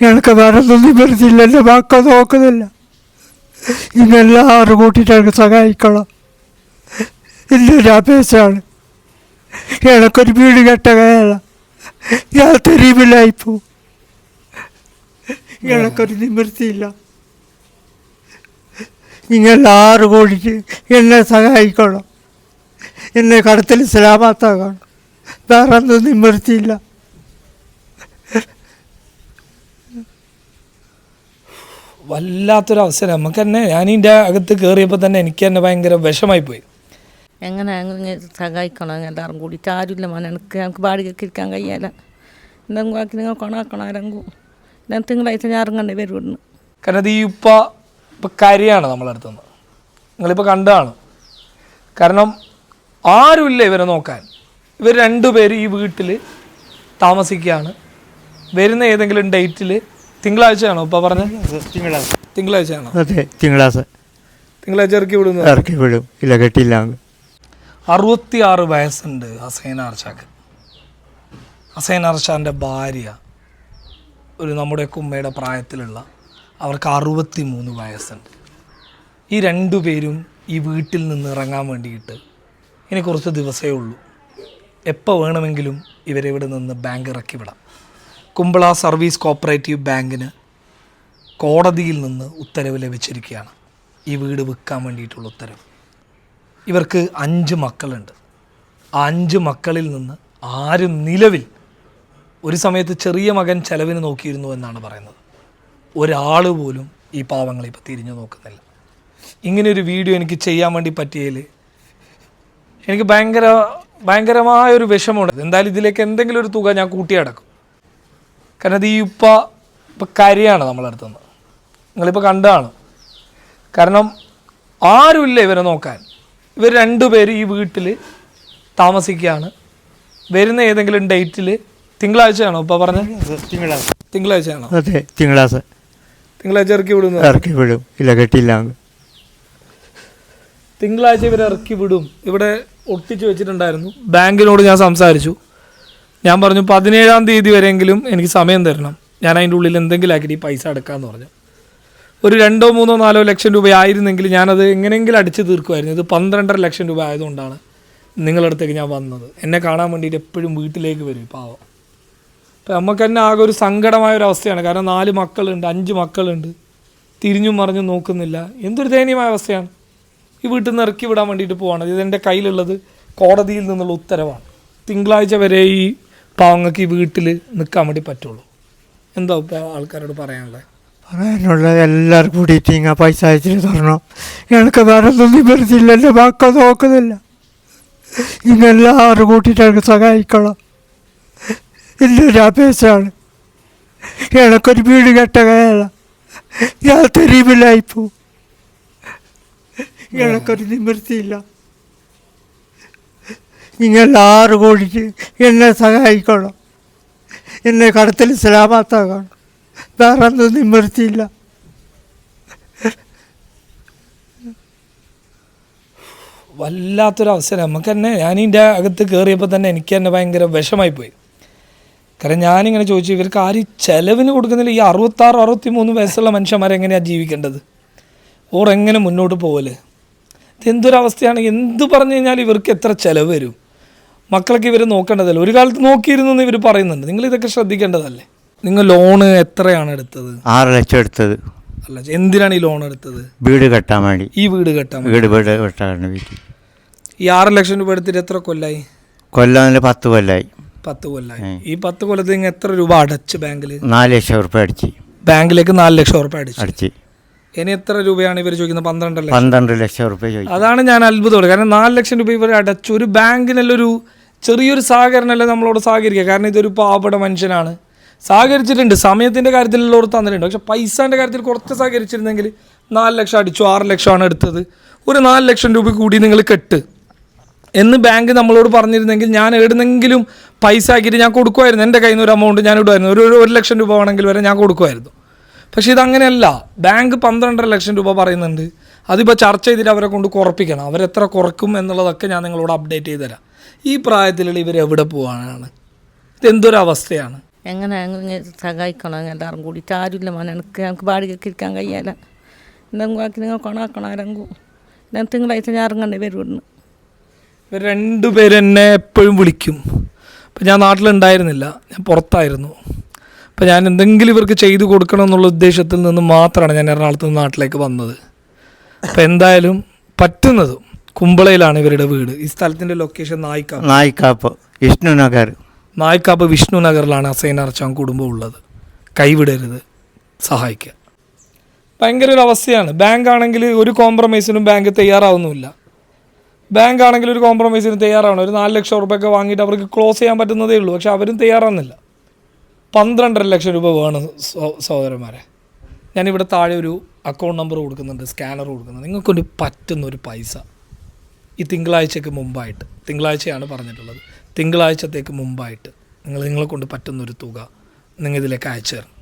എനിക്ക് വേറെ വരുന്നില്ല എന്റെ മക്കൾ നോക്കുന്നില്ല ഇന്നെല്ലാവരും കൂട്ടിയിട്ട് എനിക്ക് സഹായിക്കണം. ഒരു അപേക്ഷയാണ്. എനിക്കൊരു വീട് കെട്ട കയറ ഞാൻ തെരുവിലായിപ്പോ. എനിക്കൊരു നിവൃത്തിയില്ല. നിങ്ങളെല്ലാവരും കൂടിയിട്ട് എന്നെ സഹായിക്കണം. എന്നെ കടത്തിൽ സലാമത്താക്കണം വേറെ ഒന്നും നിവൃത്തിയില്ല. വല്ലാത്തൊരു അവസരം നമുക്ക് തന്നെ ഞാൻ ഇതിന്റെ അകത്ത് കയറിയപ്പോൾ തന്നെ എനിക്ക് തന്നെ ഭയങ്കര വിഷമായി പോയി എങ്ങനെ അങ്ങനെ സഹായിക്കണം എല്ലാവരും കൂടി ആരുമില്ല മോനെ. എനിക്ക് എനിക്ക് ബാടികൾക്ക് ഇരിക്കാൻ കഴിയാല. എന്തെങ്കിലും ആക്കി നിങ്ങൾ കൊണാക്കണം ആരെങ്കിലും? ഞാൻ തിങ്കളാഴ്ച ഞാൻ ഇറങ്ങണ്ടേ വരുവിടുന്നു കാരണം അത് ഈ ഉപ്പ ഇപ്പം കരിയാണ് നമ്മളടുത്തുനിന്ന് നിങ്ങളിപ്പോൾ കണ്ടതാണ്. കാരണം ആരുമില്ല ഇവരെ നോക്കാൻ. ഇവർ രണ്ടുപേരും ഈ വീട്ടിൽ താമസിക്കുകയാണ്. വരുന്ന ഏതെങ്കിലും ഡേറ്റിൽ തിങ്കളാഴ്ചയാണോ ഇപ്പൊ പറഞ്ഞത് തിങ്കളാഴ്ച. തിങ്കളാഴ്ചയാണോ? അതെ തിങ്കളാഴ്ച. തിങ്കളാഴ്ച ഇറക്കി വിടുന്നു ഇറക്കി വിടും. ഇല്ല കെട്ടില്ല അറുപത്തിയാറ് വയസ്സുണ്ട് ഹസൈൻ അർഷാക്ക് ഹസൈൻ അർഷാന്റെ ഭാര്യ ഒരു നമ്മുടെ ഉമ്മയുടെ പ്രായത്തിലുള്ള അവർക്ക് അറുപത്തി മൂന്ന് വയസ്സുണ്ട്. ഈ രണ്ടു പേരും ഈ വീട്ടിൽ നിന്ന് ഇറങ്ങാൻ വേണ്ടിയിട്ട് ഇനി കുറച്ച് ദിവസമേ ഉള്ളൂ. എപ്പോൾ വേണമെങ്കിലും ഇവരെ ഇവിടെ നിന്ന് ബാങ്ക് ഇറക്കി വിടാം. കുമ്പള സർവീസ് കോപ്പറേറ്റീവ് ബാങ്കിന് കോടതിയിൽ നിന്ന് ഉത്തരവ് ലഭിച്ചിരിക്കുകയാണ്. ഈ വീട് വിൽക്കാൻ വേണ്ടിയിട്ടുള്ള ഉത്തരവ്. ഇവർക്ക് അഞ്ച് മക്കളുണ്ട്. ആ അഞ്ച് മക്കളിൽ നിന്ന് ആരും നിലവിൽ ഒരു സമയത്ത് ചെറിയ മകൻ ചെലവിന് നോക്കിയിരുന്നു എന്നാണ് പറയുന്നത്. ഒരാൾ പോലും ഈ പാവങ്ങളെ ഇപ്പോൾ തിരിഞ്ഞു നോക്കുന്നില്ല. ഇങ്ങനെ ഒരു വീഡിയോ എനിക്ക് ചെയ്യാൻ വേണ്ടി പറ്റിയതിൽ എനിക്ക് ഭയങ്കര ഭയങ്കരമായ ഒരു വിഷമമുണ്ട്. എന്തായാലും ഇതിലേക്ക് എന്തെങ്കിലും ഒരു തുക ഞാൻ കൂട്ടിയടക്കും കാരണം അത് ഈ ഉപ്പ ഇപ്പം കരിയാണ് നമ്മളടുത്തുനിന്ന് നിങ്ങളിപ്പോൾ കണ്ടതാണ്. കാരണം ആരുമില്ല ഇവരെ നോക്കാൻ. ഇവർ രണ്ടുപേരും ഈ വീട്ടിൽ താമസിക്കുകയാണ്. വരുന്ന ഏതെങ്കിലും ഡേറ്റിൽ തിങ്കളാഴ്ചയാണോ ഇപ്പം പറഞ്ഞത് തിങ്കളാഴ്ച. തിങ്കളാഴ്ചയാണോ? അതെ തിങ്കളാഴ്ച. തിങ്കളാഴ്ച ഇറക്കി വിടുന്നു ഇറക്കി വിടും. ഇല്ല കെട്ടില്ല അങ്ങ്. തിങ്കളാഴ്ച ഇവരെ ഇറക്കി വിടും. ഇവിടെ ഒട്ടിച്ചു വെച്ചിട്ടുണ്ടായിരുന്നു. ബാങ്കിനോട് ഞാൻ സംസാരിച്ചു. ഞാൻ പറഞ്ഞു പതിനേഴാം തീയതി വരെയെങ്കിലും എനിക്ക് സമയം തരണം. ഞാൻ അതിന്റെ ഉള്ളിൽ എന്തെങ്കിലും ആക്കിയിട്ട് ഈ പൈസ അടക്കാമെന്ന് പറഞ്ഞു. ഒരു രണ്ടോ മൂന്നോ നാലോ ലക്ഷം രൂപ ആയിരുന്നെങ്കിൽ ഞാനത് എങ്ങനെയെങ്കിലും അടിച്ചു തീർക്കുമായിരുന്നു. ഇത് പന്ത്രണ്ടര ലക്ഷം രൂപ ആയതുകൊണ്ടാണ് നിങ്ങളുടെ അടുത്തേക്ക് ഞാൻ വന്നത്. എന്നെ കാണാൻ വേണ്ടിയിട്ട് എപ്പോഴും വീട്ടിലേക്ക് വരും പാവം. അപ്പോൾ നമുക്ക് തന്നെ ആകെ ഒരു സങ്കടമായ ഒരു അവസ്ഥയാണ്. കാരണം നാല് മക്കളുണ്ട് അഞ്ച് മക്കളുണ്ട്. തിരിഞ്ഞും മറിഞ്ഞും നോക്കുന്നില്ല. എന്തൊരു ദയനീയമായ അവസ്ഥയാണ്. ഈ വീട്ടിൽ നിന്ന് ഇറക്കി വിടാൻ വേണ്ടിയിട്ട് പോവാണ്. ഇത് എന്റെ കയ്യിലുള്ളത് കോടതിയിൽ നിന്നുള്ള ഉത്തരവാണ്. തിങ്കളാഴ്ച വരെ ഈ പാവങ്ങൾക്ക് ഈ വീട്ടിൽ നിൽക്കാൻ വേണ്ടി പറ്റുള്ളൂ. എന്താ ഇപ്പോൾ ആൾക്കാരോട് പറയാനുള്ളത് പറയാനുള്ള എല്ലാവർക്കും കൂടിയിട്ട് ഇങ്ങനെ പൈസ അയച്ചിട്ട് തരണം. എനിക്ക് വേറെ ഒന്നും വരുന്നില്ല എന്റെ മക്കൾ നോക്കുന്നില്ല. ഇങ്ങെല്ലാവരും കൂട്ടിയിട്ട് എനിക്ക് സഹായിക്കണം. എന്റെ അപേക്ഷയാണ്. എനിക്കൊരു വീട് കെട്ട കയറ ഞാൻ തെരുവിലായിപ്പോ എനിക്കൊരു നിവൃത്തിയില്ല. നിങ്ങളെല്ലാവരും കൂടിയിട്ട് എന്നെ സഹായിക്കണം. എന്നെ കടത്തിൽ സലാമത്താക്കണം. വേറെ ഒന്നും നിവൃത്തിയില്ല. വല്ലാത്തൊരവസരം നമുക്ക് തന്നെ ഞാൻ അകത്ത് കയറിയപ്പോൾ തന്നെ എനിക്ക് തന്നെ ഭയങ്കര വിഷമായി പോയി. കാരണം ഞാനിങ്ങനെ ചോദിച്ചു ഇവർക്ക് ആര് ചെലവിന് കൊടുക്കുന്നില്ല. ഈ അറുപത്താറ് അറുപത്തി മൂന്ന് വയസ്സുള്ള മനുഷ്യന്മാരെങ്ങനെയാണ് ജീവിക്കേണ്ടത്? ഓർ എങ്ങനെ മുന്നോട്ട് പോകൽ ഇതെന്തൊരവസ്ഥയാണ്? എന്ത് പറഞ്ഞു കഴിഞ്ഞാൽ ഇവർക്ക് എത്ര ചിലവ് വരും? മക്കളൊക്കെ ഇവർ നോക്കേണ്ടതല്ലേ? ഒരു കാലത്ത് നോക്കിയിരുന്നു ഇവർ പറയുന്നുണ്ട്. നിങ്ങൾ ഇതൊക്കെ ശ്രദ്ധിക്കേണ്ടതല്ലേ? നിങ്ങൾ ലോണ് എത്രയാണ് എടുത്തത്? ആറ് ലക്ഷം എടുത്തത്. അല്ല എന്തിനാണ് ഈ ലോൺ എടുത്തത്? വീട് കെട്ടാൻ വേണ്ടി. ഈ വീട് കെട്ടാൻ വീട് വീട് കെട്ടാൻ വേണ്ടി ഈ ആറ് ലക്ഷം രൂപ എടുത്തിട്ട് എത്ര കൊല്ലായി? കൊല്ലം പത്ത് കൊല്ലായി. പത്ത് കൊല്ലായി. ഈ പത്ത് കൊല്ലത്തിൽ നിങ്ങൾ എത്ര രൂപ അടച്ച് ബാങ്കിൽ നാല് ലക്ഷം ഉറുപ്പ്യ അടിച്ച്. ബാങ്കിലേക്ക് നാല് ലക്ഷം ഉറപ്പ് അടിച്ചു. അടിച്ച്. ഇനി എത്ര രൂപയാണ് ഇവർ ചോദിക്കുന്നത്? പന്ത്രണ്ട് ലക്ഷം. പന്ത്രണ്ട് ലക്ഷം ഉറുപ്പ്യ ചോദിക്കും. അതാണ് ഞാൻ അത്ഭുതമുള്ളത് കാരണം നാല് ലക്ഷം രൂപ ഇവർ അടച്ചു. ഒരു ബാങ്കിനല്ലൊരു ചെറിയൊരു സഹകരണമല്ലേ നമ്മളോട് സഹകരിക്കുക? കാരണം ഇതൊരു പാവപ്പെട്ട മനുഷ്യനാണ്. സഹകരിച്ചിട്ടുണ്ട്. സമയത്തിന്റെ കാര്യത്തിൽ എല്ലാവരും തന്നിട്ടുണ്ട്. പക്ഷേ പൈസേന്റെ കാര്യത്തിൽ കുറച്ച് സഹകരിച്ചിരുന്നെങ്കിൽ നാല് ലക്ഷം അടിച്ചു ആറ് ലക്ഷമാണ് എടുത്തത്. ഒരു നാല് ലക്ഷം രൂപ കൂടി നിങ്ങൾ കെട്ട്. എന്ന് ബാങ്ക് നമ്മളോട് പറഞ്ഞിരുന്നെങ്കിൽ ഞാൻ എവിടുന്നെങ്കിലും പൈസ ആക്കിയിട്ട് ഞാൻ കൊടുക്കുമായിരുന്നു. എന്റെ കയ്യിൽ നിന്ന് ഒരു എമൗണ്ട് ഞാൻ ഇടുമായിരുന്നു. ഒരു ഒരു ലക്ഷം രൂപ വേണമെങ്കിൽ വരെ ഞാൻ കൊടുക്കുമായിരുന്നു. പക്ഷേ ഇതങ്ങനെയല്ല. ബാങ്ക് പന്ത്രണ്ടര ലക്ഷം രൂപ പറയുന്നുണ്ട്. അതിപ്പോൾ ചർച്ച ചെയ്തിട്ട് അവരെ കൊണ്ട് കുറപ്പിക്കണം. അവരെത്ര കുറക്കും എന്നുള്ളതൊക്കെ ഞാൻ നിങ്ങളോട് അപ്ഡേറ്റ് ചെയ്ത് തരാം. ഈ പ്രായത്തിലുള്ള ഇവർ എവിടെ പോകാനാണ് ഇതെന്തൊരവസ്ഥയാണ് എങ്ങനെ അങ്ങനെ സഹായിക്കണം? എല്ലാവരും കൂടിയിട്ട് ആരുമില്ല മോനെ. എനിക്ക് ഞങ്ങൾക്ക് വാടകയ്ക്ക് ഇരിക്കാൻ കഴിയാല എന്തെങ്കിലും ആക്കി നിങ്ങൾ കൊണാക്കണം ആരെങ്കിലും. ഞാൻ തിങ്കളാഴ്ച ഞാൻ ഇറങ്ങണ്ടേ വരും ഇവിടുന്ന്? ഇവർ എന്നെ എപ്പോഴും വിളിക്കും. അപ്പം ഞാൻ നാട്ടിലുണ്ടായിരുന്നില്ല. ഞാൻ പുറത്തായിരുന്നു. അപ്പം ഞാൻ എന്തെങ്കിലും ഇവർക്ക് ചെയ്തു കൊടുക്കണം എന്നുള്ള ഉദ്ദേശത്തിൽ നിന്ന് മാത്രമാണ് ഞാൻ എറണാകുളത്ത് നിന്ന് നാട്ടിലേക്ക് വന്നത്. അപ്പം എന്തായാലും പറ്റുന്നതും കുമ്പളയിലാണ് ഇവരുടെ വീട്. ഈ സ്ഥലത്തിന്റെ ലൊക്കേഷൻ നായിക്കാപ്പ് നായിക്കാപ്പ് വിഷ്ണു നഗർ. നായിക്കാപ്പ് വിഷ്ണു നഗറിലാണ് അസൈൻ അർച്ചാൻ കുടുംബം ഉള്ളത്. കൈവിടരുത്. സഹായിക്കുക. ഭയങ്കര ഒരു അവസ്ഥയാണ്. ബാങ്ക് ആണെങ്കിൽ ഒരു കോംപ്രമൈസിനും ബാങ്ക് തയ്യാറാവുന്നില്ല ബാങ്ക് ആണെങ്കിൽ ഒരു കോംപ്രമൈസിന് തയ്യാറാവണം. ഒരു നാല് ലക്ഷം റുപ്യൊക്കെ വാങ്ങിയിട്ട് അവർക്ക് ക്ലോസ് ചെയ്യാൻ പറ്റുന്നതേ ഉള്ളൂ. പക്ഷെ അവരും തയ്യാറാവുന്നില്ല. പന്ത്രണ്ടര ലക്ഷം രൂപ വേണം സഹോ- സഹോദരന്മാരെ. ഞാനിവിടെ താഴെ ഒരു അക്കൗണ്ട് നമ്പർ കൊടുക്കുന്നുണ്ട് സ്കാനർ കൊടുക്കുന്നുണ്ട്. നിങ്ങൾക്കൊരു പറ്റുന്ന ഒരു പൈസ ഈ തിങ്കളാഴ്ചക്ക് മുമ്പായിട്ട് തിങ്കളാഴ്ചയാണ് പറഞ്ഞിട്ടുള്ളത്. തിങ്കളാഴ്ചത്തേക്ക് മുമ്പായിട്ട് നിങ്ങൾ നിങ്ങളെ കൊണ്ട് പറ്റുന്നൊരു തുക നിങ്ങൾ ഇതിലേക്ക് അയച്ചു തരണം.